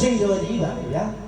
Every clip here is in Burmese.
ရှင်တော်ကြီးပါဗျာ။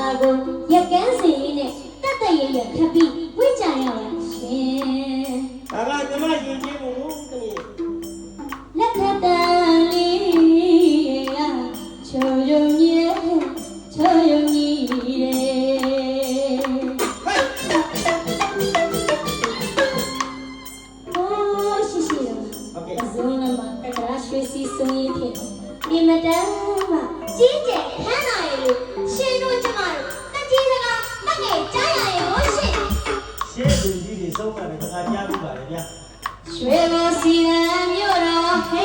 လာကိုရက်ကန်းစီရင်းနဲ့တက်တက်ရရထပ်ပြီးဝိကြရအောင်ရှင်ဒါကညီမယဉ်ကျေးဆုံးတာပဲငါကြားလို့ပါလေဗျာရွှေဘုံစီရန်မြို့တော်ဟိ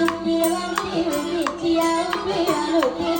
Thank you.